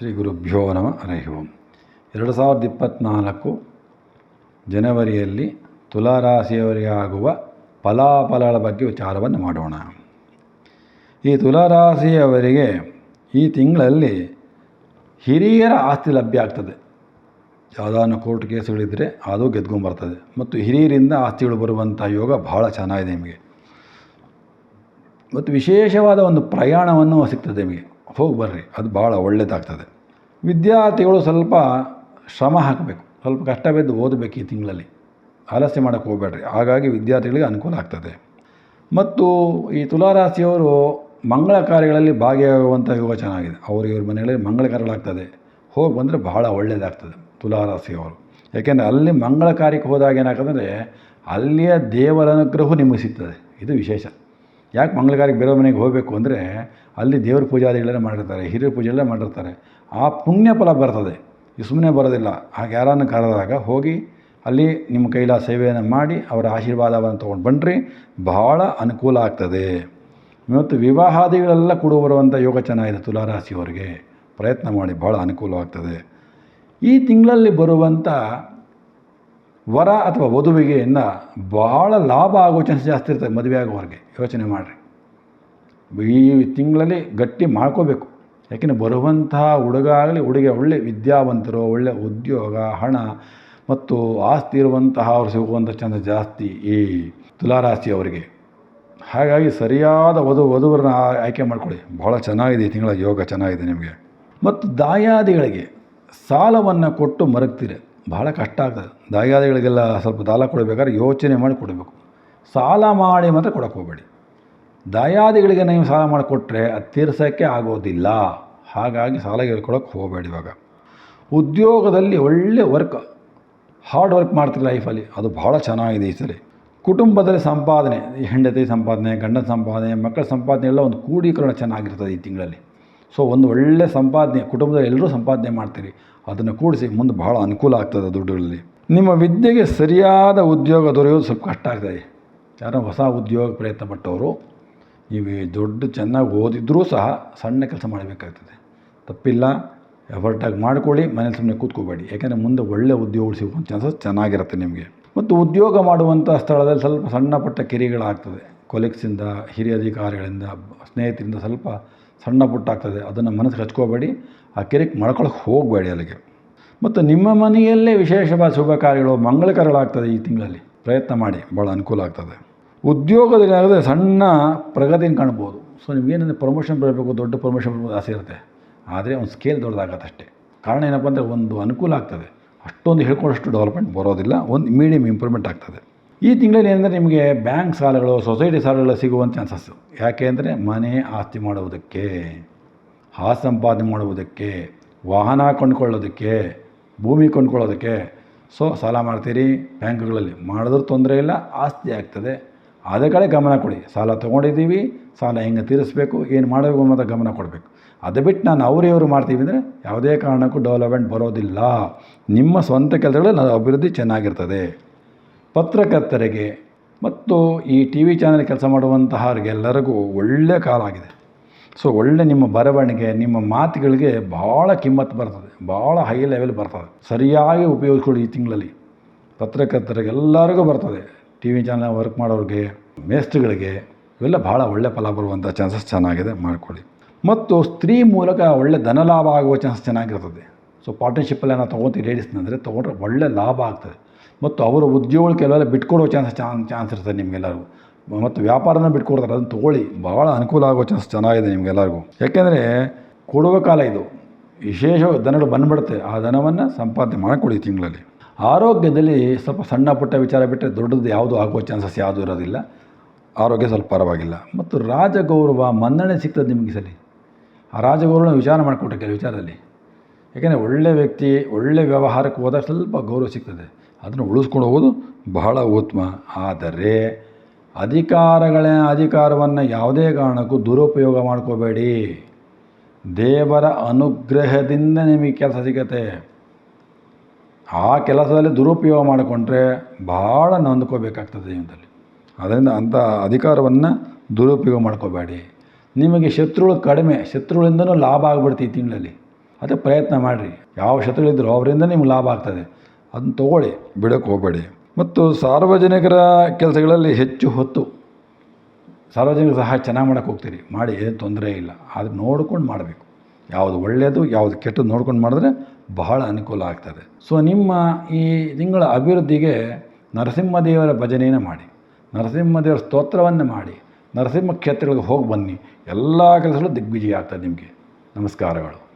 ಶ್ರೀ ಗುರುಭ್ಯೋ ನಮ. ಹರಿ ಓಂ. ಎರಡು ಸಾವಿರದ ಇಪ್ಪತ್ತ್ನಾಲ್ಕು ಜನವರಿಯಲ್ಲಿ ತುಲಾರಾಶಿಯವರಿಗೆ ಆಗುವ ಫಲಾಫಲಗಳ ಬಗ್ಗೆ ವಿಚಾರವನ್ನು ಮಾಡೋಣ. ಈ ತುಲಾರಾಶಿಯವರಿಗೆ ಈ ತಿಂಗಳಲ್ಲಿ ಹಿರಿಯರ ಆಸ್ತಿ ಲಭ್ಯ ಆಗ್ತದೆ. ಯಾವುದಾದ್ರು ಕೋರ್ಟ್ ಕೇಸುಗಳಿದ್ದರೆ ಅದು ಗೆದ್ಕೊಂಬರ್ತದೆ ಮತ್ತು ಹಿರಿಯರಿಂದ ಆಸ್ತಿಗಳು ಬರುವಂಥ ಯೋಗ ಬಹಳ ಚೆನ್ನಾಗಿದೆ ನಿಮಗೆ. ಮತ್ತು ವಿಶೇಷವಾದ ಒಂದು ಪ್ರಯಾಣವನ್ನು ಸಿಗ್ತದೆ ನಿಮಗೆ. ಹೋಗಿ ಬರ್ರಿ, ಅದು ಭಾಳ ಒಳ್ಳೆಯದಾಗ್ತದೆ ವಿದ್ಯಾರ್ಥಿಗಳು ಸ್ವಲ್ಪ ಶ್ರಮ ಹಾಕಬೇಕು, ಸ್ವಲ್ಪ ಕಷ್ಟ ಬಿದ್ದು ಓದಬೇಕು ಈ ತಿಂಗಳಲ್ಲಿ. ಆಲಸ್ಯ ಮಾಡೋಕ್ಕೆ ಹೋಗಬೇಡ್ರಿ, ಹಾಗಾಗಿ ವಿದ್ಯಾರ್ಥಿಗಳಿಗೆ ಅನುಕೂಲ ಆಗ್ತದೆ. ಮತ್ತು ಈ ತುಲಾರಾಶಿಯವರು ಮಂಗಳ ಕಾರ್ಯಗಳಲ್ಲಿ ಭಾಗಿಯಾಗುವಂಥ ಯೋಗ ಚೆನ್ನಾಗಿದೆ. ಅವ್ರ ಇವ್ರ ಮನೆಗಳಲ್ಲಿ ಮಂಗಳ ಕಾರ್ಯಗಳಾಗ್ತದೆ ಹೋಗಿ ಬಂದರೆ ಬಹಳ ಒಳ್ಳೆಯದಾಗ್ತದೆ ತುಲಾರಾಶಿಯವರು. ಯಾಕೆಂದರೆ ಅಲ್ಲಿ ಮಂಗಳ ಕಾರ್ಯಕ್ಕೆ ಹೋದಾಗ ಏನಾಗ್ತದೆ ಅಲ್ಲಿಯ ದೇವರ ಅನುಗ್ರಹ ನಿಮಗೆ ಸಿಗ್ತದೆ. ಇದು ವಿಶೇಷ. ಯಾಕೆ ಮಂಗಳಗಾರಿಗೆ ಬೇರೆ ಮನೆಗೆ ಹೋಗಬೇಕು ಅಂದರೆ ಅಲ್ಲಿ ದೇವ್ರ ಪೂಜಾದಿಗಳೆಲ್ಲ ಮಾಡಿರ್ತಾರೆ ಹಿರಿಯ ಪೂಜೆಲ್ಲ ಮಾಡಿರ್ತಾರೆ. ಆ ಪುಣ್ಯ ಫಲ ಬರ್ತದೆ. ಸುಮ್ಮನೆ ಬರೋದಿಲ್ಲ. ಹಾಗೆ ಯಾರನ್ನು ಕರೆದಾಗ ಹೋಗಿ ಅಲ್ಲಿ ನಿಮ್ಮ ಕೈಲ ಸೇವೆಯನ್ನು ಮಾಡಿ ಅವರ ಆಶೀರ್ವಾದವನ್ನು ತೊಗೊಂಡು ಬನ್ನಿರಿ. ಬಹಳ ಅನುಕೂಲ ಆಗ್ತದೆ. ಇವತ್ತು ವಿವಾಹಾದಿಗಳೆಲ್ಲ ಕೂಡ ಬರುವಂಥ ಯೋಗ ಚೆನ್ನಾಗಿದೆ ತುಲಾರಾಶಿಯವರಿಗೆ. ಪ್ರಯತ್ನ ಮಾಡಿ ಭಾಳ ಅನುಕೂಲವಾಗ್ತದೆ. ಈ ತಿಂಗಳಲ್ಲಿ ಬರುವಂಥ ವರ ಅಥವಾ ವಧುವಿಗೆ ಇನ್ನ ಭಾಳ ಲಾಭ ಆಗೋ ಚಾನ್ಸ್ ಜಾಸ್ತಿ ಇರ್ತದೆ ಮದುವೆ ಆಗೋವರೆಗೆ. ಯೋಚನೆ ಮಾಡಿರಿ. ಈ ತಿಂಗಳಲ್ಲಿ ಗಟ್ಟಿ ಮಾಡ್ಕೋಬೇಕು. ಯಾಕೆಂದರೆ ಬರುವಂತಹ ಹುಡುಗ ಆಗಲಿ ಹುಡುಗಿ ಒಳ್ಳೆ ವಿದ್ಯಾವಂತರು, ಒಳ್ಳೆ ಉದ್ಯೋಗ, ಹಣ ಮತ್ತು ಆಸ್ತಿ ಇರುವಂತಹ ಅವರು ಸಿಗುವಂಥ ಚಾನ್ಸ್ ಜಾಸ್ತಿ ಈ ತುಲಾರಾಶಿಯವರಿಗೆ. ಹಾಗಾಗಿ ಸರಿಯಾದ ವಧು, ವಧುವರನ್ನ ಆಯ್ಕೆ ಮಾಡ್ಕೊಳ್ಳಿ. ಭಾಳ ಚೆನ್ನಾಗಿದೆ ಈ ತಿಂಗಳ ಯೋಗ, ಚೆನ್ನಾಗಿದೆ ನಿಮಗೆ. ಮತ್ತು ದಾಯಾದಿಗಳಿಗೆ ಸಾಲವನ್ನು ಕೊಟ್ಟು ಮರಗ್ತೀರಿ. ಭಾಳ ಕಷ್ಟ ಆಗ್ತದೆ. ದಾಯಾದಿಗಳಿಗೆಲ್ಲ ಸ್ವಲ್ಪ ಸಾಲ ಕೊಡಬೇಕಾದ್ರೆ ಯೋಚನೆ ಮಾಡಿ ಕೊಡಬೇಕು. ಸಾಲ ಮಾಡಿ ಮಾತ್ರ ಕೊಡೋಕೆ ಹೋಗಬೇಡಿ. ದಾಯಾದಿಗಳಿಗೆ ನೀವು ಸಾಲ ಮಾಡಿಕೊಟ್ರೆ ಅದು ತೀರ್ಸೋಕ್ಕೆ ಆಗೋದಿಲ್ಲ. ಹಾಗಾಗಿ ಸಾಲ ಹೇಳ್ಕೊಳಕ್ಕೆ ಹೋಗಬೇಡಿ ಇವಾಗ. ಉದ್ಯೋಗದಲ್ಲಿ ಒಳ್ಳೆ ವರ್ಕ್ ಹಾರ್ಡ್ ವರ್ಕ್ ಮಾಡ್ತೀರಿ ಲೈಫಲ್ಲಿ ಅದು ಭಾಳ ಚೆನ್ನಾಗಿದೆ ಈ ಸರಿ. ಕುಟುಂಬದಲ್ಲಿ ಸಂಪಾದನೆ ಹೆಂಡತಿ ಸಂಪಾದನೆ, ಗಂಡನ ಸಂಪಾದನೆ, ಮಕ್ಕಳ ಸಂಪಾದನೆ ಎಲ್ಲ ಒಂದು ಕೂಡೀಕರಣ ಚೆನ್ನಾಗಿರ್ತದೆ ಈ ತಿಂಗಳಲ್ಲಿ. ಸೊ ಒಂದು ಒಳ್ಳೆ ಸಂಪಾದನೆ ಕುಟುಂಬದ ಎಲ್ಲರೂ ಸಂಪಾದನೆ ಮಾಡ್ತೀರಿ. ಅದನ್ನು ಕೂಡಿಸಿ ಮುಂದೆ ಭಾಳ ಅನುಕೂಲ ಆಗ್ತದೆ ದುಡ್ಡುಗಳಲ್ಲಿ. ನಿಮ್ಮ ವಿದ್ಯೆಗೆ ಸರಿಯಾದ ಉದ್ಯೋಗ ದೊರೆಯೋದು ಸ್ವಲ್ಪ ಕಷ್ಟ ಆಗ್ತದೆ. ಯಾರೋ ಹೊಸ ಉದ್ಯೋಗ ಪ್ರಯತ್ನ ಪಟ್ಟವರು, ನೀವು ದೊಡ್ಡ ಚೆನ್ನಾಗಿ ಓದಿದ್ರೂ ಸಹ ಸಣ್ಣ ಕೆಲಸ ಮಾಡಬೇಕಾಗ್ತದೆ. ತಪ್ಪಿಲ್ಲ ಎಫರ್ಟಾಗಿ ಮಾಡ್ಕೊಳ್ಳಿ, ಮನೇಲಿ ಸುಮ್ಮನೆ ಕೂತ್ಕೋಬೇಡಿ. ಯಾಕೆಂದರೆ ಮುಂದೆ ಒಳ್ಳೆ ಉದ್ಯೋಗ ಸಿಗುವಂಥ ಚಾನ್ಸಸ್ ಚೆನ್ನಾಗಿರುತ್ತೆ ನಿಮಗೆ. ಮತ್ತು ಉದ್ಯೋಗ ಮಾಡುವಂಥ ಸ್ಥಳದಲ್ಲಿ ಸ್ವಲ್ಪ ಸಣ್ಣ ಪುಟ್ಟ ಕಿರಿಗಳಾಗ್ತದೆ. ಕೊಲೆಕ್ಸಿಂದ ಹಿರಿಯ ಅಧಿಕಾರಿಗಳಿಂದ, ಸ್ನೇಹಿತರಿಂದ ಸ್ವಲ್ಪ ಸಣ್ಣ ಪುಟ್ಟ ಆಗ್ತದೆ. ಅದನ್ನು ಮನಸ್ಸಿಗೆ ಹಚ್ಕೋಬೇಡಿ. ಆ ಕೆರೆಗೆ ಮಾಡ್ಕೊಳಕ್ಕೆ ಹೋಗಬೇಡಿ ಅಲ್ಲಿಗೆ. ಮತ್ತು ನಿಮ್ಮ ಮನೆಯಲ್ಲೇ ವಿಶೇಷವಾದ ಶುಭ ಕಾರ್ಯಗಳು ಮಂಗಳಕರಗಳಾಗ್ತದೆ ಈ ತಿಂಗಳಲ್ಲಿ. ಪ್ರಯತ್ನ ಮಾಡಿ. ಭಾಳ ಅನುಕೂಲ ಆಗ್ತದೆ. ಉದ್ಯೋಗದಲ್ಲಿ ಆಗದೆ ಸಣ್ಣ ಪ್ರಗತಿಯನ್ನು ಕಾಣ್ಬೋದು. ಸೊ ನಿಮಗೇನಂದರೆ ಪ್ರಮೋಷನ್ ಬರಬೇಕು, ದೊಡ್ಡ ಪ್ರಮೋಷನ್ ಬರಬೇಕು ಆಸೆ ಇರುತ್ತೆ. ಆದರೆ ಒಂದು ಸ್ಕೇಲ್ ದೊಡ್ಡದಾಗತ್ತೆ ಅಷ್ಟೇ. ಕಾರಣ ಏನಪ್ಪ ಅಂದರೆ ಒಂದು ಅನುಕೂಲ ಆಗ್ತದೆ. ಅಷ್ಟೊಂದು ಹೇಳ್ಕೊಂಡಷ್ಟು ಡೆವಲಪ್ಮೆಂಟ್ ಬರೋದಿಲ್ಲ. ಒಂದು ಮೀಡಿಯಮ್ ಇಂಪ್ರೂವ್ಮೆಂಟ್ ಆಗ್ತದೆ. ಈ ತಿಂಗಳಲ್ಲಿ ಏನಂದರೆ ನಿಮಗೆ ಬ್ಯಾಂಕ್ ಸಾಲಗಳು, ಸೊಸೈಟಿ ಸಾಲಗಳು ಸಿಗುವಂಥ ಚಾನ್ಸಸ್ಸು ಯಾಕೆ ಅಂದರೆ ಮನೆ ಆಸ್ತಿ ಮಾಡುವುದಕ್ಕೆ ಹಾ ಸಂಪಾದನೆ ಮಾಡುವುದಕ್ಕೆ, ವಾಹನ ಕೊಂಡ್ಕೊಳ್ಳೋದಕ್ಕೆ, ಭೂಮಿ ಕೊಂಡ್ಕೊಳ್ಳೋದಕ್ಕೆ. ಸೊ ಸಾಲ ಮಾಡ್ತೀರಿ ಬ್ಯಾಂಕ್ಗಳಲ್ಲಿ. ಮಾಡಿದ್ರೂ ತೊಂದರೆ ಇಲ್ಲ, ಆಸ್ತಿ ಆಗ್ತದೆ. ಅದೇ ಕಡೆ ಗಮನ ಕೊಡಿ. ಸಾಲ ತೊಗೊಂಡಿದ್ದೀವಿ, ಸಾಲ ಹೆಂಗೆ ತೀರಿಸಬೇಕು, ಏನು ಮಾಡಬೇಕು ಅನ್ನೋದು ಗಮನ ಕೊಡಬೇಕು. ಅದು ಬಿಟ್ಟು ನಾನು ಅವರೇ ಇವರು ಮಾಡ್ತೀವಿ ಅಂದರೆ ಯಾವುದೇ ಕಾರಣಕ್ಕೂ ಡೆವಲಪ್ಮೆಂಟ್ ಬರೋದಿಲ್ಲ. ನಿಮ್ಮ ಸ್ವಂತ ಕೆಲಸಗಳಲ್ಲಿ ಅಭಿವೃದ್ಧಿ ಚೆನ್ನಾಗಿರ್ತದೆ. ಪತ್ರಕರ್ತರಿಗೆ ಮತ್ತು ಈ ಟಿ ವಿ ಚಾನಲ್ ಕೆಲಸ ಮಾಡುವಂತಹವ್ರಿಗೆಲ್ಲರಿಗೂ ಒಳ್ಳೆಯ ಕಾಲ ಆಗಿದೆ. ಸೊ ಒಳ್ಳೆ ನಿಮ್ಮ ಬರವಣಿಗೆ, ನಿಮ್ಮ ಮಾತುಗಳಿಗೆ ಭಾಳ ಕಿಮ್ಮತ್ತು ಬರ್ತದೆ ಭಾಳ ಹೈ ಲೆವೆಲ್ ಬರ್ತದೆ. ಸರಿಯಾಗಿ ಉಪಯೋಗಿಸ್ಕೊಳ್ಳಿ ಈ ತಿಂಗಳಲ್ಲಿ. ಪತ್ರಕರ್ತರಿಗೆಲ್ಲರಿಗೂ ಬರ್ತದೆ. ಟಿ ವಿ ಚಾನಲ್ ವರ್ಕ್ ಮಾಡೋರಿಗೆ ಮೇಸ್ಟ್ಗಳಿಗೆ ಇವೆಲ್ಲ ಭಾಳ ಒಳ್ಳೆ ಫಲ ಬರುವಂಥ ಚಾನ್ಸಸ್ ಚೆನ್ನಾಗಿದೆ ಮಾಡ್ಕೊಳ್ಳಿ. ಮತ್ತು ಸ್ತ್ರೀ ಮೂಲಕ ಒಳ್ಳೆ ಧನ ಲಾಭ ಆಗುವ ಚಾನ್ಸ್ ಚೆನ್ನಾಗಿರ್ತದೆ. ಸೊ ಪಾರ್ಟ್ನರ್ಶಿಪ್ಪಲ್ಲಿ ನಾವು ತೊಗೊತೀವಿ ಲೇಡೀಸ್ನಂದರೆ ತೊಗೊಂಡ್ರೆ ಒಳ್ಳೆ ಲಾಭ ಆಗ್ತದೆ. ಮತ್ತು ಅವರ ಉದ್ಯೋಗಗಳು ಕೆಲವೆಲ್ಲ ಬಿಟ್ಕೊಡೋ ಚಾನ್ಸ್ ಚಾನ್ ಚಾನ್ಸ್ ಇರ್ತದೆ ನಿಮಗೆಲ್ಲರಿಗೂ. ಮತ್ತು ವ್ಯಾಪಾರನ ಬಿಟ್ಕೊಡ್ತಾರೆ ಅದನ್ನು ತೊಗೊಳ್ಳಿ. ಭಾಳ ಅನುಕೂಲ ಆಗೋ ಚಾನ್ಸ್ ಚೆನ್ನಾಗಿದೆ ನಿಮಗೆಲ್ಲರಿಗೂ. ಯಾಕೆಂದರೆ ಕೊಡುವ ಕಾಲ ಇದು. ವಿಶೇಷ ದನಗಳು ಬಂದ್ಬಿಡುತ್ತೆ. ಆ ದನವನ್ನು ಸಂಪಾದನೆ ಮಾಡಿಕೊಡಿ ತಿಂಗಳಲ್ಲಿ. ಆರೋಗ್ಯದಲ್ಲಿ ಸ್ವಲ್ಪ ಸಣ್ಣ ಪುಟ್ಟ ವಿಚಾರ ಬಿಟ್ಟರೆ ದೊಡ್ಡದು ಯಾವುದು ಆಗೋ ಚಾನ್ಸಸ್ ಯಾವುದೂ ಇರೋದಿಲ್ಲ. ಆರೋಗ್ಯ ಸ್ವಲ್ಪ ಪರವಾಗಿಲ್ಲ. ಮತ್ತು ರಾಜಗೌರವ ಮನ್ನಣೆ ಸಿಗ್ತದೆ ನಿಮಗೆ ಸರಿ ಆ ರಾಜಗೌರವನ ವಿಚಾರ ಮಾಡಿಕೊಟ್ಟೆ ಕೆಲವು ವಿಚಾರದಲ್ಲಿ. ಯಾಕೆಂದರೆ ಒಳ್ಳೆಯ ವ್ಯಕ್ತಿ ಒಳ್ಳೆಯ ವ್ಯವಹಾರಕ್ಕೆ ಹೋದಾಗ ಸ್ವಲ್ಪ ಗೌರವ ಸಿಗ್ತದೆ. ಅದನ್ನು ಉಳಿಸ್ಕೊಂಡು ಹೋಗೋದು ಬಹಳ ಉತ್ತಮ. ಆದರೆ ಅಧಿಕಾರಗಳ ಅಧಿಕಾರವನ್ನು ಯಾವುದೇ ಕಾರಣಕ್ಕೂ ದುರುಪಯೋಗ ಮಾಡ್ಕೋಬೇಡಿ. ದೇವರ ಅನುಗ್ರಹದಿಂದ ನಿಮಗೆ ಕೆಲಸ ಸಿಗತ್ತೆ. ಆ ಕೆಲಸದಲ್ಲಿ ದುರುಪಯೋಗ ಮಾಡಿಕೊಂಡ್ರೆ ಭಾಳ ನೊಂದ್ಕೋಬೇಕಾಗ್ತದೆ ಜೀವನದಲ್ಲಿ. ಅದರಿಂದ ಅಂಥ ಅಧಿಕಾರವನ್ನು ದುರುಪಯೋಗ ಮಾಡ್ಕೋಬೇಡಿ. ನಿಮಗೆ ಶತ್ರುಗಳು ಕಡಿಮೆ, ಶತ್ರುಗಳಿಂದನೂ ಲಾಭ ಆಗ್ಬಿಡ್ತೀವಿ ತಿಂಗಳಲ್ಲಿ. ಅದೇ ಪ್ರಯತ್ನ ಮಾಡಿರಿ. ಯಾವ ಶತ್ರುಗಳಿದ್ರು ಅವರಿಂದ ನಿಮ್ಗೆ ಲಾಭ ಆಗ್ತದೆ. ಅದನ್ನ ತೊಗೊಳ್ಳಿ ಬಿಡೋಕ್ಕೆ ಹೋಗಬೇಡಿ. ಮತ್ತು ಸಾರ್ವಜನಿಕರ ಕೆಲಸಗಳಲ್ಲಿ ಹೆಚ್ಚು ಹೊತ್ತು. ಸಾರ್ವಜನಿಕ ಸಹ ಚೆನ್ನಾಗಿ ಮಾಡೋಕ್ಕೆ ಹೋಗ್ತೀರಿ. ಮಾಡಿ, ಏನು ತೊಂದರೆ ಇಲ್ಲ. ಆದರೆ ನೋಡ್ಕೊಂಡು ಮಾಡಬೇಕು. ಯಾವುದು ಒಳ್ಳೆಯದು ಯಾವುದು ಕೆಟ್ಟದ್ದು ನೋಡ್ಕೊಂಡು ಮಾಡಿದ್ರೆ ಬಹಳ ಅನುಕೂಲ ಆಗ್ತದೆ. ಸೊ ನಿಮ್ಮ ಈ ತಿಂಗಳ ಅಭಿವೃದ್ಧಿಗೆ ನರಸಿಂಹದೇವರ ಭಜನೆಯನ್ನು ಮಾಡಿ. ನರಸಿಂಹದೇವರ ಸ್ತೋತ್ರವನ್ನು ಮಾಡಿ. ನರಸಿಂಹ ಕ್ಷೇತ್ರಗಳಿಗೆ ಹೋಗಿ ಬನ್ನಿ. ಎಲ್ಲ ಕೆಲಸಗಳು ದಿಗ್ವಿಜಯ ಆಗ್ತದೆ ನಿಮಗೆ. ನಮಸ್ಕಾರಗಳು.